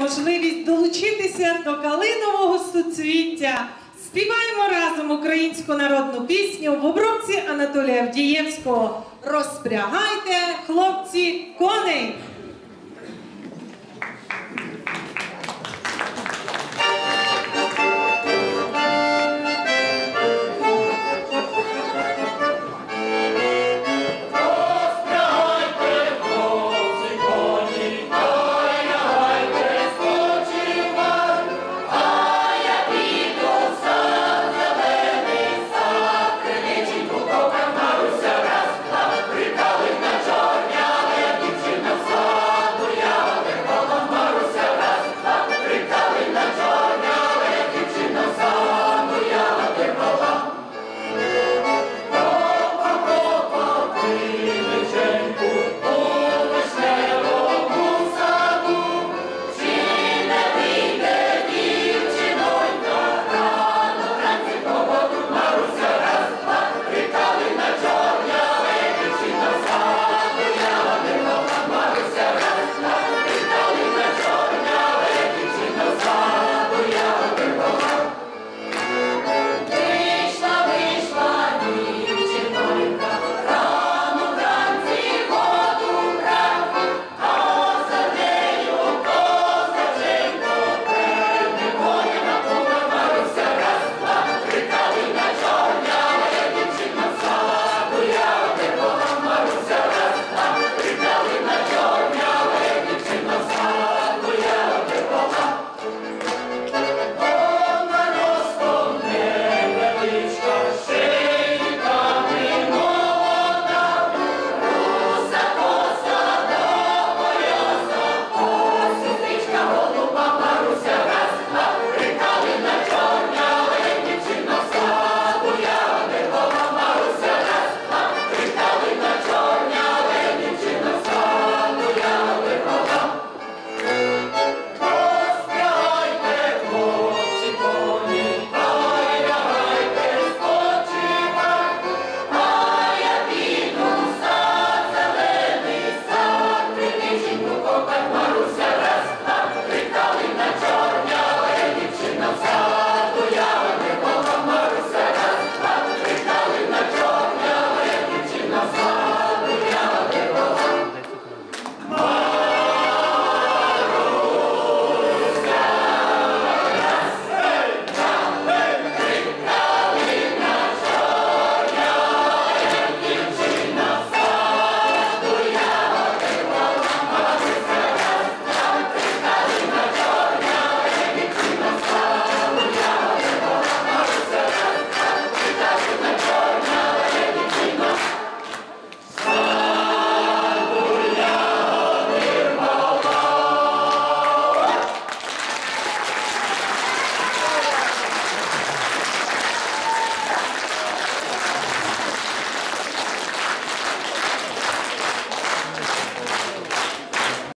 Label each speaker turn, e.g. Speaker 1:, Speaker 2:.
Speaker 1: можливість долучитися до калинового суцвіття. Співаємо разом українську народну пісню в обробці Анатолія Авдієвського. Розпрягайте, хлопці, коней!